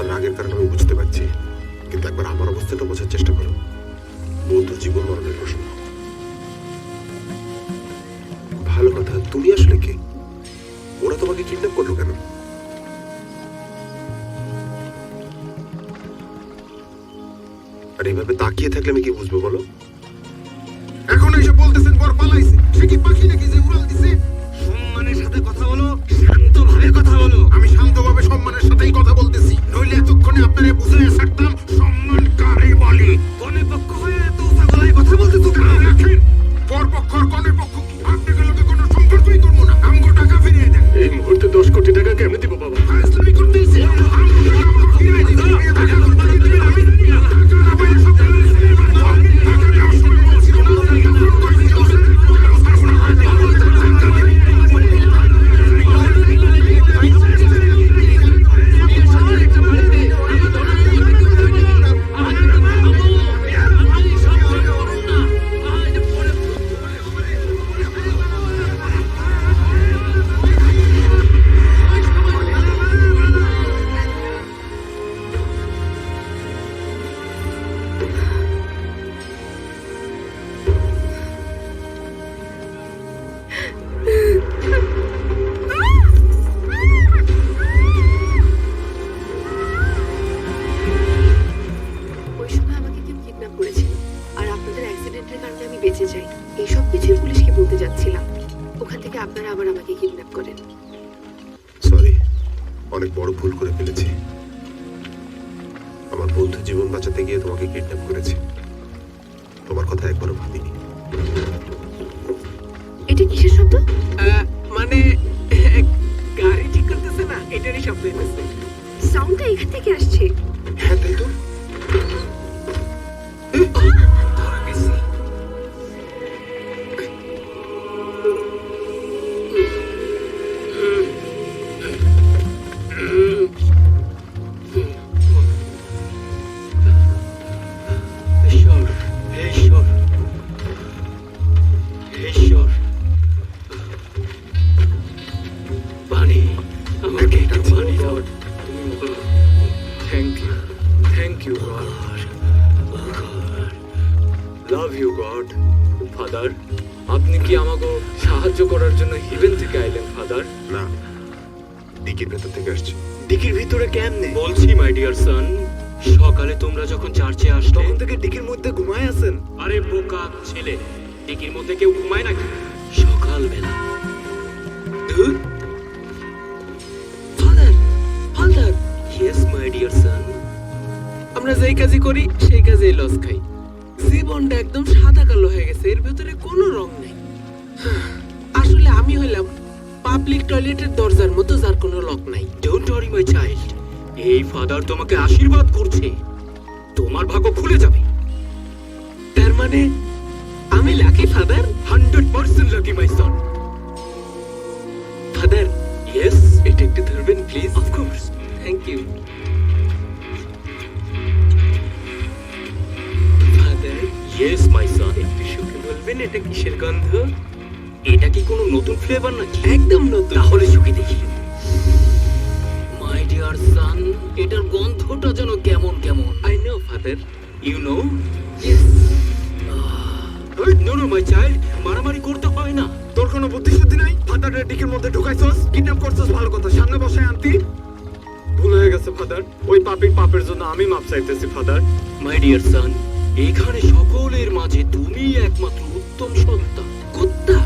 তোমার রাগের কারণ আমি বুঝতে পারছি। কিন্তু একবার আমার অবস্থাটা বোঝার চেষ্টা করো। বন্ধুর জীবন মরণের প্রশ্ন। ভালো কথা, তুমি আসলে কে? ওরা তোমাকে কিডন্যাপ করল কেন? আর এইভাবে তাকিয়ে থাকলে আমি কি বুঝব বলো? এখন এসে বলতেছেন পরপক্ষ আর কনের পক্ষ। আপনাদের লোকে কোনো সম্পর্কই করব না। আমগো টাকা ফিরিয়ে দেন এই মুহূর্তে দশ কোটি টাকা কেমনে দিব। এই সব কিছুই পুলিশকে বলতে যাচ্ছিলাম। ওখান থেকে আপনারা আবার আমাকে কিডন্যাপ করেন। সরি অনেক বড় ভুল করে ফেলেছি। আমার বন্ধু জীবন বাঁচাতে গিয়ে তোমাকে কিডন্যাপ করেছি। তোমার কথা একবারও ভাবিনি। এটা কিসের শব্দ? আহ, মানে গাড়ি ঠিক করতেছে না এটারই শব্দ হইতেছে। সাউন্ডটা এখান থেকে আসছে। হ্যাঁ তাই তো। Thank you thank you God love you God father আপনি কি আমাকে সাহায্য করার জন্য হিভেন থেকে আইলেন ফাদার না। ডিকির ভেতর থেকে আসছে। ডিকির ভিতরে কেমনে? বলছি মাই ডিয়ার সন সকালে তোমরা যখন চার্চে আসলে তখন থেকে ডিকির মধ্যে ঘুমায় আছেন? আরে বোকা ছেলে ডিকির মধ্যে কেউ ঘুমায় নাকি? সকালবেলা। ধুর। আমরা যেই কাজই করি, সেই কাজেই লস খাই। জীবনটা একদম সাদা কালো হয়ে গেছে, এর ভেতরে কোনো রং নেই। আসলে আমি হইলাম পাবলিক টয়লেটের দরজার মতো যার কোনো লক নাই। ডোন্ট ওয়ারি মাই চাইল্ড এই ফাদার তোমাকে আশীর্বাদ করছে। তোমার ভাগ্য খুলে যাবে। তার মানে আমি lucky father hundred percent lucky my son father yes এটা একটু ধরবেন please of course thank you yes my son একটু শুকে বলবেন এটা কিসের গন্ধ? এটা কি কোনো নতুন ফ্লেভার নাকি? একদম নতুন। তাহলে শুকে দেখি। মাই ডিয়ার সান এটার গন্ধটা যেন কেমন কেমন। I know father you know yes no no my child মারামারি করতে হয় না। তোর কোনো বুদ্ধি শুদ্ধি নাই? ফাদারের ডিকের মধ্যে ঢুকাইছস? কিডন্যাপ করছস ভালো কথা। সামনে বসে আনতি। ভুল হয়ে গেছে ফাদার ওই পাপির পাপের জন্য আমি মাপ চাইতেছি ফাদার মাই ডিয়ার সান এখানে সকলের মাঝে তুমি একমাত্র উত্তম সত্তা কুত্তা!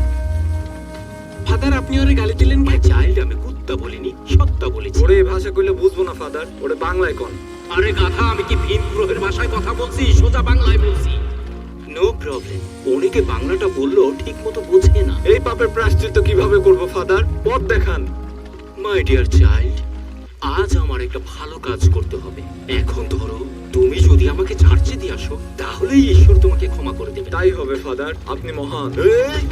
ফাদার আপনি ওরে গালি দিলেন মাই চাইল্ড আমি কুত্তা বলিনি সত্তা বলেছি। ওরে ভাষা কইলে বুঝব না ফাদার। ওরে বাংলায় কোন। আরে গাধা আমি কি ভিন গ্রহের ভাষায় কথা বলছি? সোজা বাংলায় বলছি। নো প্রবলেম অনেকে বাংলাটা বললেও ঠিক মতো বোঝে না। এই পাপের প্রায়শ্চিত্ত কীভাবে করব ফাদার? পথ দেখান। মাই ডিয়ার চাইল্ড আজ আমার একটা ভালো কাজ করতে হবে। এখন আমাকে চার্চে দিয়ে আসো তাহলেই ঈশ্বর তোমাকে ক্ষমা করে দেবে তাই হবে ফাদার। আপনি মহান। এই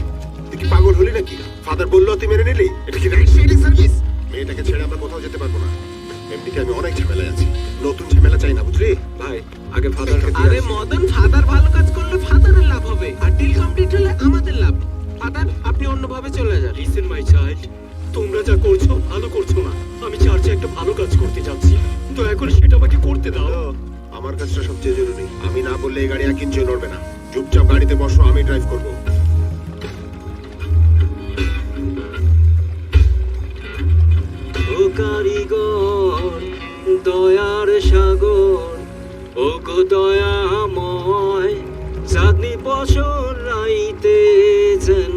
তুই কি পাগল হলি নাকি? ফাদার বলল তুই মেনে নিলি? এটা কি রাইট সাইডিং সার্ভিস সিটি আমি অনেক ঝামেলায় আছি। নতুন ঝামেলা চাই না বুঝলি? ভাই আগে ফাদারকে আরে মদন ফাদার ভালো কাজ করলে ফাদারের লাভ হবে। আর ডিল কমপ্লিট হলে আমাদের লাভ। ফাদার আপনি অন্যভাবে চলে যান। লিসেন মাই চাইল্ড তোমরা যা করছ ভালো করছ না। আমি চার্চে একটা ভালো কাজ করতে যাচ্ছি। দয়া করে সেটা আমাকে করতে দাও। আমার কাজটা সবচেয়ে জরুরি। আমি না বললে এই গাড়ি এক চেয়ে নড়বে না। চুপচাপ গাড়িতে বসো, আমি ড্রাইভ করব। দয়ার সাগর, ও গো দয়াময়, চাঁদনি বসর রাইতে যেন